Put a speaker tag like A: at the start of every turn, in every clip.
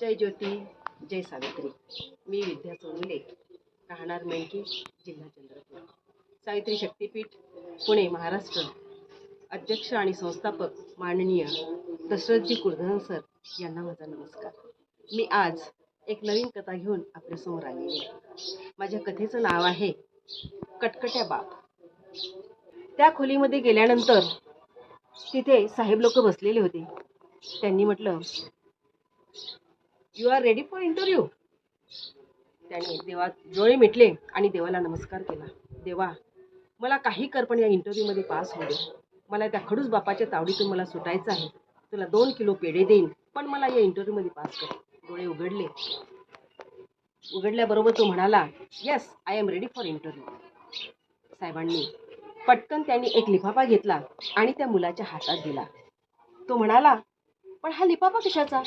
A: जय ज्योती जय सावित्री. मी विद्या चौगुले राहणार मेणकी जिल्हा चंद्रपूर. सावित्री शक्तीपीठ पुणे महाराष्ट्र. अध्यक्ष आणि संस्थापक माननीय दशरथजी कुलधन सर यांना माझा नमस्कार. मी आज एक नवीन कथा घेऊन आपल्यासमोर आलेली आहे. माझ्या कथेचं नाव आहे कटकट्या बाप. त्या खोलीमध्ये गेल्यानंतर तिथे साहेब लोक बसलेले होते. त्यांनी म्हटलं you are ready for interview त्याने देवा डोळे मिटले आणि देवाला नमस्कार केला. देवा मला काही कर पण या इंटरव्ह्यूमध्ये पास होऊ दे. मला त्या खडूस बापाच्या तावडीतून मला सुटायचं आहे. तुला दोन किलो पेढे देईन पण मला या इंटरव्ह्यूमध्ये पास कर. डोळे उघडले. उघडल्याबरोबर तो म्हणाला yes I am ready for interview साहेबांनी पटकन त्यांनी एक लिफाफा घेतला आणि त्या मुलाच्या हातात दिला. तो म्हणाला पण हा लिफाफा कशाचा?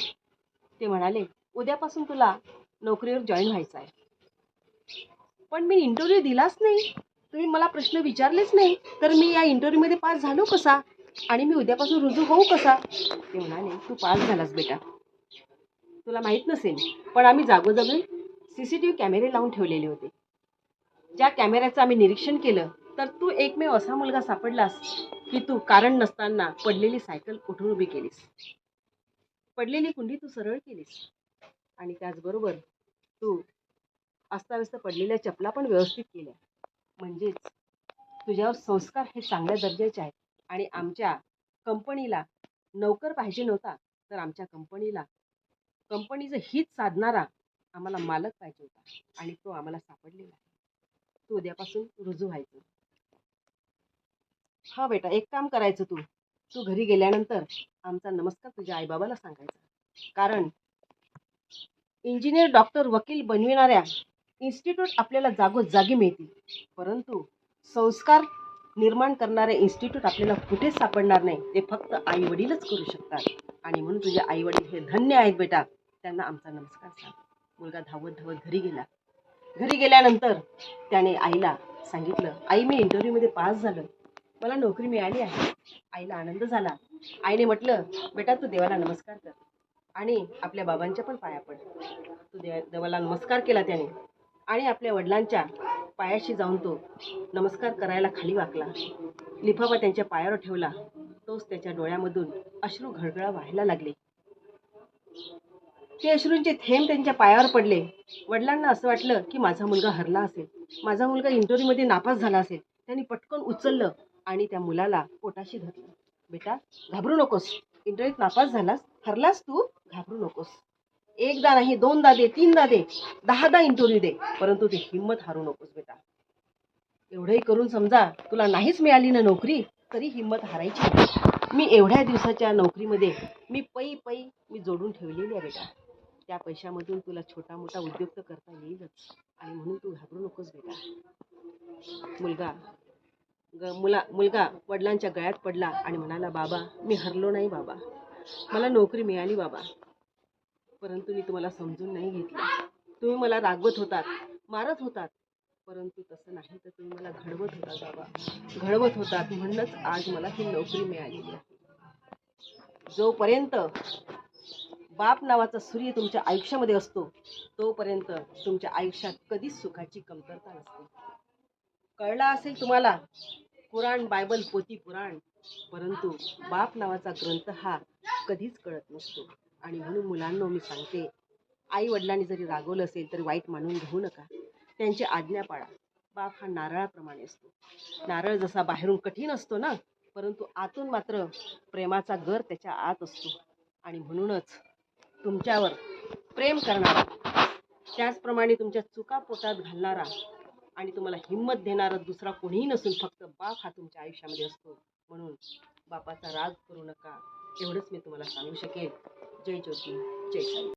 A: ते म्हणाले उद्यापासून तुला नोकरीवर जॉईन व्हायचं आहे. पण मी इंटरव्ह्यू दिलाच नाही. तुम्ही मला प्रश्न विचारलेच नाही. तर मी या इंटरव्ह्यूमध्ये पास झालो कसा? आणि मी उद्यापासून रुजू होऊ कसा? ते म्हणाले तू पास झालास बेटा. तुला माहीत नसेल पण आम्ही जागोजागी सी सी टी व्ही कॅमेरे लावून ठेवलेले होते. ज्या कॅमेऱ्याचं आम्ही निरीक्षण केलं तर तू एकमेव असा मुलगा सापडलास की तू कारण नसताना पडलेली सायकल उठून उभी केलीस. पडलेली कुंडी तू सरळ केलीस. आणि त्याचबरोबर तू अस्ताव्यस्त पडलेल्या चपला पण व्यवस्थित केल्या. म्हणजेच तुझ्यावर संस्कार हे चांगल्या दर्जाचे आहेत. आणि आमच्या कंपनीला नोकर पाहिजे नव्हता तर आमच्या कंपनीला कंपनीचं हित साधणारा आम्हाला मालक पाहिजे होता. आणि तो आम्हाला सापडलेला आहे. तू उद्यापासून रुजू व्हायचं. हा बेटा एक काम करायचं तू. तू घरी गेल्यानंतर आमचा नमस्कार तुझ्या आईबाबाला सांगायचा. कारण इंजिनियर डॉक्टर वकील बनविणाऱ्या इन्स्टिट्यूट आपल्याला जागोजागी मिळतील. परंतु संस्कार निर्माण करणारे इन्स्टिट्यूट आपल्याला कुठेच सापडणार नाही ते फक्त आई वडीलच करू शकतात. आणि म्हणून तुझे आई वडील हे धन्य आहेत बेटा. त्यांना आमचा नमस्कार सांग. मुलगा धावत धावत घरी गेला. घरी गेल्यानंतर त्याने आईला सांगितलं आई मी इंटरव्ह्यूमध्ये पास झालं मला नोकरी मिळाली आहे. आईला आनंद झाला. आईने म्हटलं बेटा तू देवाला नमस्कार कर. आणि आपल्या बाबांच्या पण पाया पड. तू देवा देवाला नमस्कार केला त्याने. आणि आपल्या वडिलांच्या पायाशी जाऊन तो नमस्कार करायला खाली वाकला. लिफाफा त्यांच्या पायावर ठेवला. तोच त्याच्या डोळ्यामधून अश्रू घळघळा व्हायला लागले. ते अश्रूंचे थेंब त्यांच्या पायावर पडले. वडिलांना असं वाटलं की माझा मुलगा हरला असेल. माझा मुलगा इंटरव्ह्यूमध्ये नापास झाला असेल. त्यांनी पटकन उचललं. आणि त्या मुलाला पोटाशी धरलं. बेटा घाबरू नकोस. इंटरव्ह्यूत नापास झालास. हरलास तू घाबरू नकोस. एकदा नाही दोनदा दे तीनदा दे. दहादा इंटरव्ह्यू दे. परंतु ती हिंमत हारू नकोस बेटा. एवढंही करून समजा तुला नाहीच मिळाली ना नोकरी तरी हिंमत हारायची मी एवढ्या दिवसाच्या नोकरीमध्ये मी पै पै मी जोडून ठेवलेली आहे बेटा. त्या पैशामधून तुला छोटा मोठा उद्योग तर करता येईलच. आणि म्हणून तू घाबरू नकोस बेटा. मुलगा ग मुला मुलगा वडिलांच्या गळ्यात पडला आणि म्हणाला बाबा मी हरलो नाही बाबा. मला नोकरी मिळाली बाबा. परंतु मी तुम्हाला समजून नाही घेतलं. तुम्ही मला रागवत होतात मारत होतात. परंतु तसं नाही तर तुम्ही मला घडवत होता बाबा. घडवत होतात म्हणूनच आज मला ही नोकरी मिळालेली आहे. जोपर्यंत बाप नावाचा सूर्य तुमच्या आयुष्यामध्ये असतो तोपर्यंत तुमच्या आयुष्यात कधीच सुखाची कमतरता नसते. कळला असेल तुम्हाला? कुराण बायबल पोती पुराण. परंतु बाप नावाचा ग्रंथ हा कधीच कळत नसतो. आणि म्हणून मुलांना मी सांगते आई वडिलांनी जरी रागवलं असेल तरी वाईट मानून घेऊ नका. त्यांची आज्ञा पाळा. बाप हा नारळाप्रमाणे असतो. नारळ जसा बाहेरून कठीण असतो ना परंतु आतून मात्र प्रेमाचा गर त्याच्या आत असतो. आणि म्हणूनच तुमच्यावर प्रेम करणारा त्याचप्रमाणे तुमच्या चुका पोटात घालणारा आणि तुम्हाला हिंमत देणारा दुसरा कोणीही नसून फक्त बाप हा तुमच्या आयुष्यामध्ये असतो. म्हणून बापाचा राग करू नका. एवढंच मी तुम्हाला सांगू शकेन. जय ज्योती. जय साई.